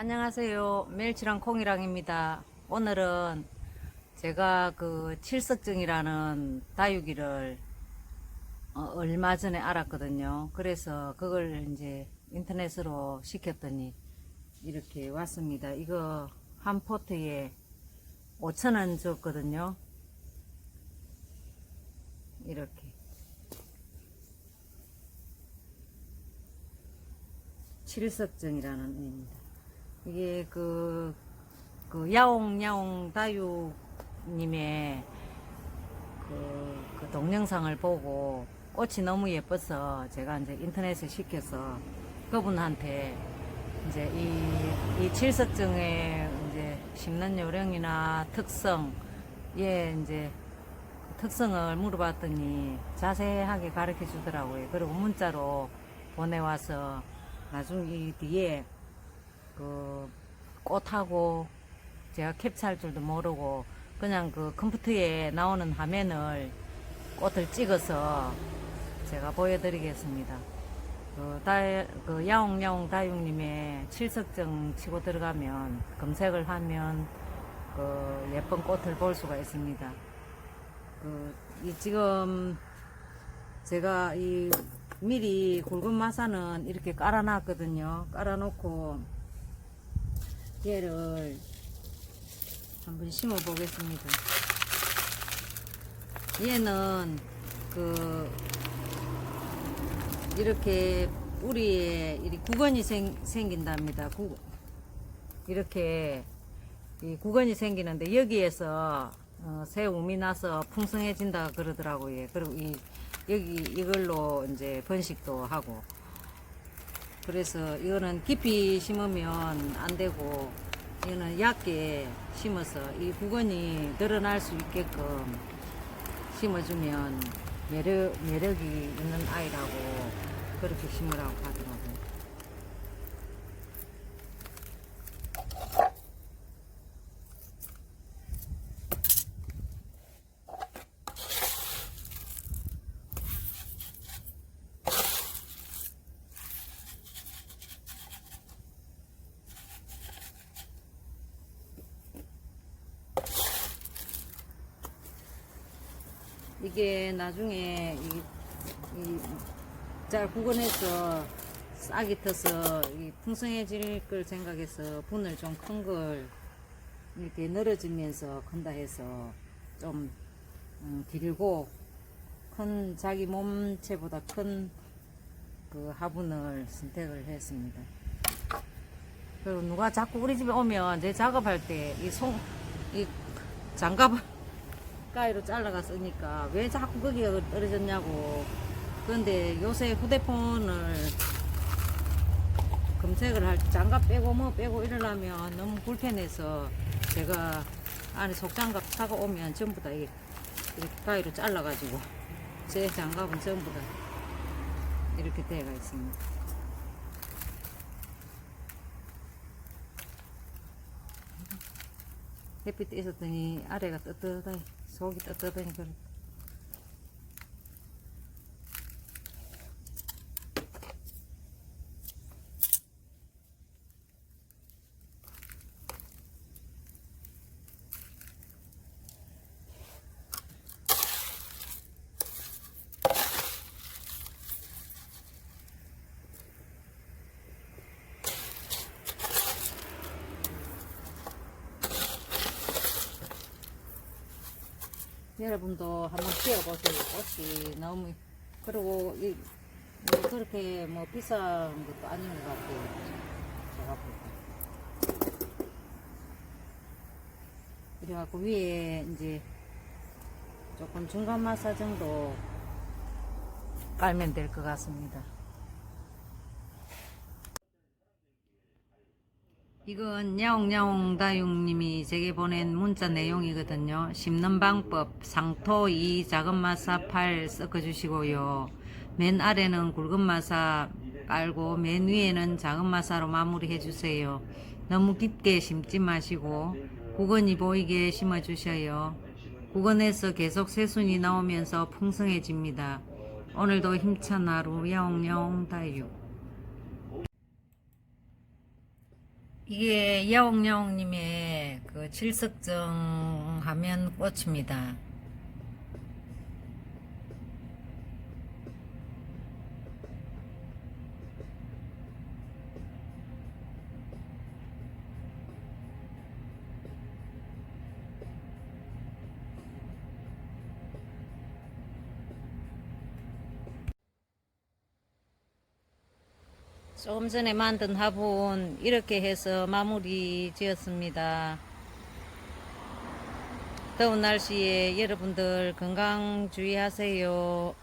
안녕하세요. 멸치랑 콩이랑입니다. 오늘은 제가 그 칠석증이라는 다육이를 어, 얼마 전에 알았거든요. 그래서 그걸 이제 인터넷으로 시켰더니 이렇게 왔습니다. 이거 한 포트에 5천원 줬거든요. 이렇게. 칠석증이라는 애입니다. 이게 그, 그 야옹야옹 다육님의 그, 그 동영상을 보고 꽃이 너무 예뻐서 제가 이제 인터넷에 시켜서 그분한테 이제 이, 이 칠석증의 이제 심는 요령이나 특성, 예, 이제 특성을 물어봤더니 자세하게 가르쳐 주더라고요. 그리고 문자로 보내와서 나중 이 뒤에 그 꽃하고 제가 캡처할 줄도 모르고 그냥 그 컴퓨터에 나오는 화면을 꽃을 찍어서 제가 보여드리겠습니다. 그, 다, 그 야옹야옹 다육님의 칠석정 치고 들어가면 검색을 하면 그 예쁜 꽃을 볼 수가 있습니다. 그, 이 지금 제가 이 미리 굵은 마사는 이렇게 깔아놨거든요. 깔아놓고 얘를 한번 심어 보겠습니다. 얘는 그 이렇게 뿌리에 이 구건이 생, 생긴답니다. 구, 이렇게 이 구건이 생기는데 여기에서 어, 새 우미 나서 풍성해진다 그러더라고요. 그리고 이 여기 이걸로 이제 번식도 하고 그래서 이거는 깊이 심으면 안 되고 이거는 얕게 심어서 이 구건이 늘어날 수 있게끔 심어주면 매력, 매력이 있는 아이라고 그렇게 심으라고 하더라고요. 이게 나중에 이, 이, 잘 구건해서 싹이 터서 이 풍성해질 걸 생각해서 분을 좀 큰 걸 이렇게 늘어지면서 큰다 해서 좀 음, 길고 큰 자기 몸체보다 큰 그 화분을 선택을 했습니다. 그리고 누가 자꾸 우리 집에 오면 제 작업할 때이 송, 이 장갑을 가위로 잘라가 쓰니까 왜 자꾸 거기가 떨어졌냐고. 그런데 요새 휴대폰을 검색을 할때 장갑 빼고 뭐 빼고 이러려면 너무 불편해서 제가 안에 속장갑 사고 오면 전부 다 이- 이렇게 가위로 잘라가지고 제 장갑은 전부 다 이렇게 돼가 있습니다. 햇빛 있었더니 아래가 떳떳하니 속이 떳떳하 여러분도 한번 키워보세요. 꽃이 너무 그리고 이, 뭐 그렇게 뭐 비싼 것도 아닌 것 같아요. 제가. 이래갖고 위에 이제 조금 중간 마사 정도 깔면 될 것 같습니다. 이건 야옹야옹 다육님이 제게 보낸 문자 내용이거든요. 심는 방법 상토 2 작은 마사 8 섞어주시고요. 맨 아래는 굵은 마사 깔고 맨 위에는 작은 마사로 마무리해 주세요. 너무 깊게 심지 마시고 구건이 보이게 심어 주셔요. 구건에서 계속 새순이 나오면서 풍성해집니다. 오늘도 힘찬 하루 야옹야옹 다육 이게 야옹야옹님의 그 칠석정 하면 꽃입니다. 조금 전에 만든 화분 이렇게 해서 마무리 지었습니다. 더운 날씨에 여러분들 건강 주의하세요.